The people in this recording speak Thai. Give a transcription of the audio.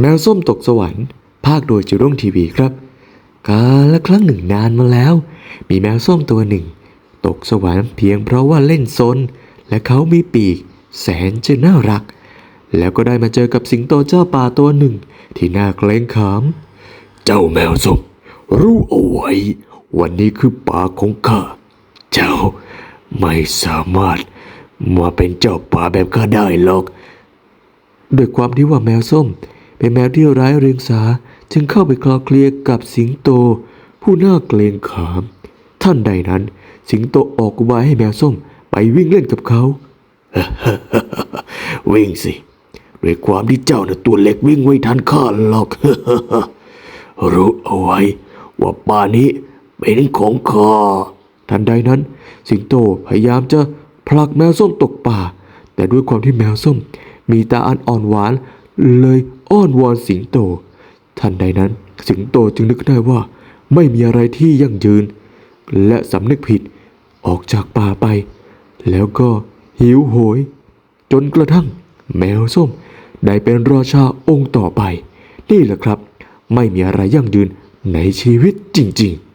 แมวส้มตกสวรรค์ ภาคโดยจิรุ่งทีวีครับ กาละครั้งหนึ่งนานมาแล้ว มีแมวส้มตัวหนึ่ง ตกสวรรค์เพียงเพราะว่าเล่นซน และเขามีปีก แสนจะน่ารัก แล้วก็ได้มาเจอกับสิงโตเจ้าป่าตัวหนึ่ง ที่น่าเกรงขาม เจ้าแมวส้มรู้เอาไว้ วันนี้คือป่าของข้า เจ้าไม่สามารถมาเป็นเจ้าป่าแบบข้าได้หรอก ด้วยความที่ว่าแมวส้ม เป็นแมวที่ร้ายเรียงสาจึงเข้าไปคลอเคลียกับสิงโต ผู้น่าเกรงขาม ท่านใดนั้น สิงโตออกอุบายให้แมวส้มไปวิ่งเล่นกับเขา วิ่งสิด้วยความที่เจ้าน่ะตัวเล็กวิ่งไว้ทันข้าหรอก รู้เอาไว้ ว่าป่านี้เป็นของข้าทันใดนั้น สิงโตพยายามจะผลักแมวส้มตกป่า แต่ด้วยความที่แมวส้ม มีตาอันอ่อนหวาน เลยอ้อนวอนสิงโต ทันใดนั้นสิงโตจึงนึกได้ว่าไม่มีอะไรที่ยั่งยืน และสำนึกผิดออกจากป่าไป แล้วก็หิวโหย จนกระทั่งแมวส้ม ได้เป็นราชาองค์ต่อไป นี่แหละครับ ไม่มีอะไรยั่งยืนในชีวิตจริง ๆ